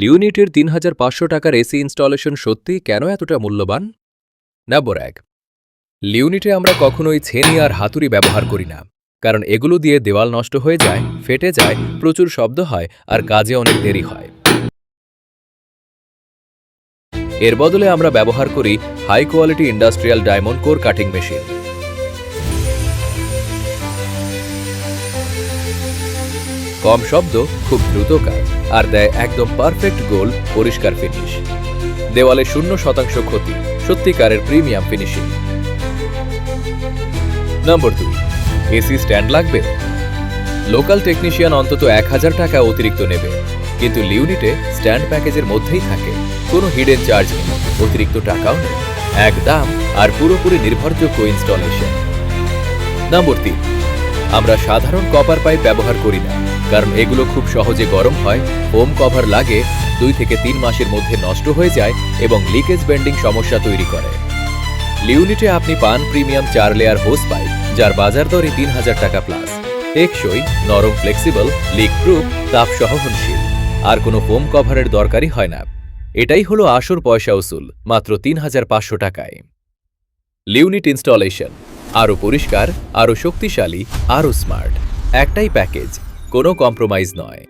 লিউনিটের তিন হাজার পাঁচশো টাকার এসি ইনস্টলেশন সত্যি কেন এতটা মূল্যবান? নম্বর এক লিউনিটে আমরা কখনোই ছেনি আর হাতুড়ি ব্যবহার করি না, কারণ এগুলো দিয়ে দেওয়াল নষ্ট হয়ে যায়, ফেটে যায়, প্রচুর শব্দ হয় আর কাজে অনেক দেরি হয়। এর বদলে আমরা ব্যবহার করি high quality industrial diamond core cutting machine কম শব্দ, খুব দ্রুত কাজ, আর দেয় একদম পারফেক্ট গোল পরিষ্কার ফিনিশ দেওয়ালে শূন্য শতাংশ ক্ষতি, সত্যিকারের প্রিমিয়াম ফিনিশিং নম্বর দুই এসি স্ট্যান্ড লাগবে? লোকাল টেকনিশিয়ান অন্তত এক হাজার টাকা অতিরিক্ত নেবে, কিন্তু লিউনিটে স্ট্যান্ড প্যাকেজের মধ্যেই থাকে, কোনো হিডেন চার্জ নেই, অতিরিক্ত টাকাও নেই এক দাম আর পুরোপুরি নির্ভরযোগ্য ইনস্টলেশন নম্বর তিন আমরা সাধারণ কপার পাইপ ব্যবহার করি না। কারণ এগুলো খুব সহজে গরম হয় হোম কভার লাগে, দুই থেকে তিন মাসের মধ্যে নষ্ট হয়ে যায় এবং লিকেজ বেন্ডিং সমস্যা তৈরি করে। লিউনিটে আপনি পান প্রিমিয়াম চার লেয়ার হোস পাইপ যার বাজার দরে তিন হাজার টাকা প্লাস টেকসই, নরম ফ্লেক্সিবল লিক প্রুফ তাপ সহনশীল। আর কোনো ফোম কভারের দরকারই হয় না। এটাই হলো আসর পয়সা উসুল, মাত্র তিন হাজার পাঁচশো টাকায়। লিউনিট ইনস্টলেশন আরও পরিষ্কার আরও শক্তিশালী আরও স্মার্ট একটাই প্যাকেজ কোনো কম্প্রোমাইজ নয়।